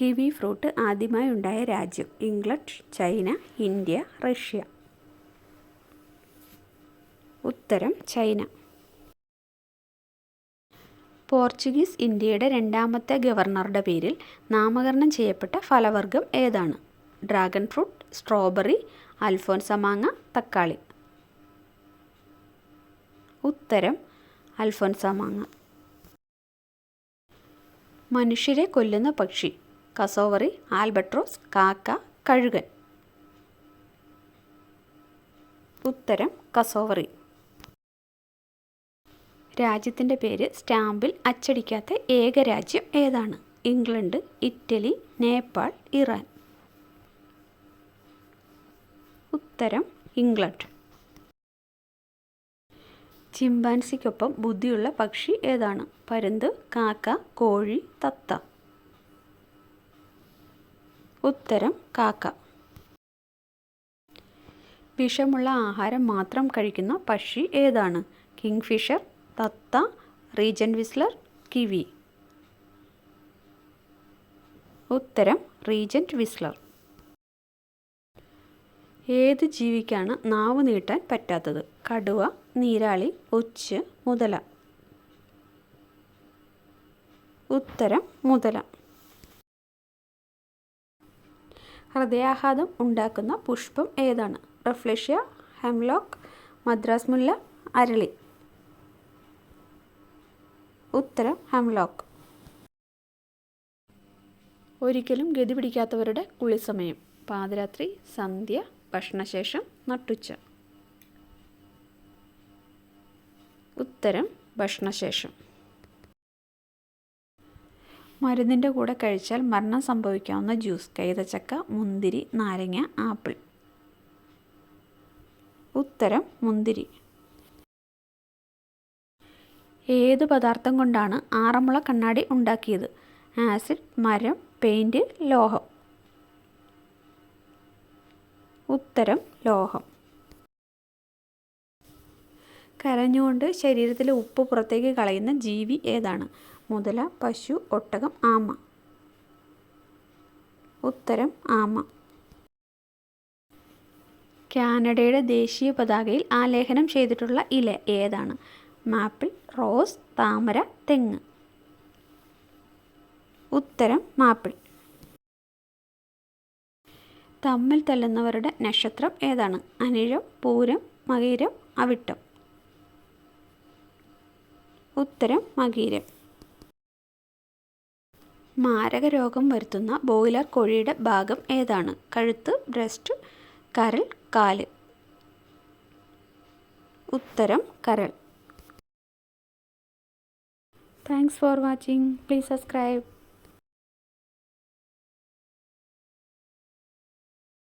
Kiwi fruit ആദ്യമായി ഉണ്ടായ രാജ്യം ഇംഗ്ലണ്ട് ചൈന ഇന്ത്യ റഷ്യ. ഉത്തരം ചൈന. പോർച്ചുഗീസ് ഇന്ത്യയുടെ രണ്ടാമത്തെ ഗവർണറുടെ പേരിൽ നാമകരണം ചെയ്യപ്പെട്ട ഫലവർഗം ഏതാണ്? ഡ്രാഗൺ ഫ്രൂട്ട് സ്ട്രോബെറി അൽഫോൻസ മാങ്ങ തക്കാളി. ഉത്തരം അൽഫോൻസ മാങ്ങ. മനുഷ്യരെ കൊല്ലുന്ന പക്ഷി. കസോവറി ആൽബട്രോസ് കാക്ക കഴുകൻ. ഉത്തരം കസോവറി. രാജ്യത്തിന്റെ പേര് സ്റ്റാമ്പിൽ അച്ചടിക്കാത്ത ഏക രാജ്യം ഏതാണ്? England Italy Nepal Iran. ഉത്തരം ഇംഗ്ലണ്ട്. ചിമ്പാൻസിക്കൊപ്പം ബുദ്ധിയുള്ള പക്ഷി ഏതാണ്? പരുന്ത് കാക്ക കോഴി തത്ത. ഉത്തരം കാക്ക. വിഷമുള്ള ആഹാരം മാത്രം കഴിക്കുന്ന പക്ഷി ഏതാണ്? കിങ്ഫിഷർ തത്ത റീജൻ വിസ്ലർ കിവി. ഉത്തരം റീജന്റ് വിസ്ലർ. ഏത് ജീവിക്കാണ് നാവ് നീട്ടാൻ പറ്റാത്തത്? കടുവ നീരാളി ഒച്ച് മുതല. ഉത്തരം മുതല. ഹൃദയാഘാതം ഉണ്ടാക്കുന്ന പുഷ്പം ഏതാണ്? റഫ്ലേഷ്യ ഹെംലോക്ക് മദ്രാസ് മുല്ല അരളി. ഉത്തരം ഹെംലോക്ക്. ഒരിക്കലും ഗതി പിടിക്കാത്തവരുടെ കുളിസമയം. പാതിരാത്രി സന്ധ്യ ഭക്ഷണശേഷം നട്ടുച്ച. ഉത്തരം ഭക്ഷണശേഷം. മരുന്നിന്റെ കൂടെ കഴിച്ചാൽ മരണം സംഭവിക്കാവുന്ന ജ്യൂസ് കൈതച്ചക്ക മുന്തിരി നാരങ്ങ ആപ്പിൾ. ഉത്തരം മുന്തിരി. ഏത് പദാർത്ഥം കൊണ്ടാണ് ആറന്മുള കണ്ണാടി ഉണ്ടാക്കിയത്? ആസിഡ് മരം പെയിന്റ് ലോഹം. ഉത്തരം ലോഹം. കരഞ്ഞുകൊണ്ട് ശരീരത്തിലെ ഉപ്പ് പുറത്തേക്ക് കളയുന്ന ജീവി ഏതാണ്? മുതല പശു ഒട്ടകം ആമ. ഉത്തരം ആമ. കാനഡയുടെ ദേശീയ പതാകയിൽ ആലേഖനം ചെയ്തിട്ടുള്ള ഇല ഏതാണ്? മാപ്പിൾ റോസ് താമര തെങ്ങ്. ഉത്തരം മാപ്പിൾ. തമ്മിൽ തല്ലുന്നവരുടെ നക്ഷത്രം ഏതാണ്? അനിഴം പൂരം മകീരം അവിട്ടം. ഉത്തരം മകീരം. മാരക രോഗം വരുത്തുന്ന ബോയിലർ കോഴിയുടെ ഭാഗം ഏതാണ്? കഴുത്ത് ബ്രസ്റ്റ് കരൾ കാൽ. ഉത്തരം കരൾ. Thanks for watching please subscribe